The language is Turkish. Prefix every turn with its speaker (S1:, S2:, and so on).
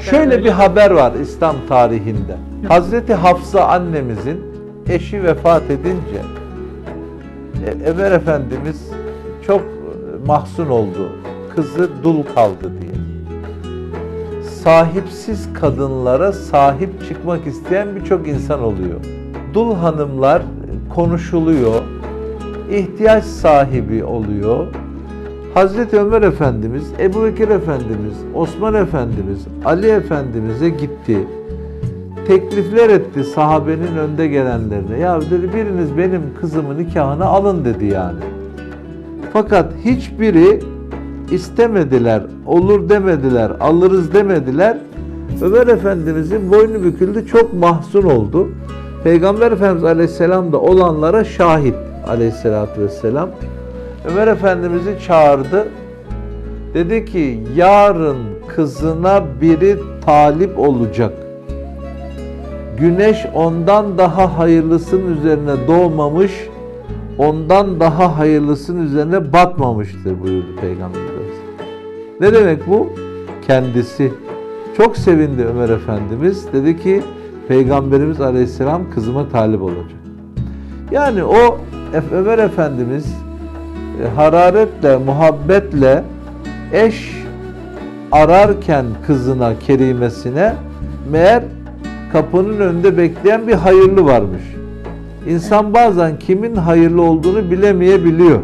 S1: Şöyle bir haber var İslam tarihinde. Hazreti Hafsa annemizin eşi vefat edince e, Ömer Efendimiz çok mahzun oldu. Kızı dul kaldı diye. Sahipsiz kadınlara sahip çıkmak isteyen birçok insan oluyor. Dul hanımlar konuşuluyor. ihtiyaç sahibi oluyor. Hazreti Ömer Efendimiz, Ebu Bekir Efendimiz, Osman Efendimiz, Ali Efendimiz'e gitti. Teklifler etti sahabenin önde gelenlerine. Ya dedi biriniz benim kızımın nikahını alın dedi yani. Fakat hiçbiri istemediler, olur demediler, alırız demediler. Ömer Efendimizin boynu büküldü, çok mahzun oldu. Peygamber Efendimiz Aleyhisselam da olanlara şahit Aleyhisselatü Vesselam. Ömer Efendimiz'i çağırdı. Dedi ki yarın kızına biri talip olacak. Güneş ondan daha hayırlısının üzerine doğmamış, ondan daha hayırlısının üzerine batmamıştır buyurdu Peygamberimiz. Ne demek bu? Kendisi. Çok sevindi Ömer Efendimiz. Dedi ki Peygamberimiz Aleyhisselam kızıma talip olacak. Yani o Ömer Efendimiz hararetle, muhabbetle eş ararken kızına, kerimesine meğer kapının önünde bekleyen bir hayırlı varmış. İnsan bazen kimin hayırlı olduğunu bilemeyebiliyor.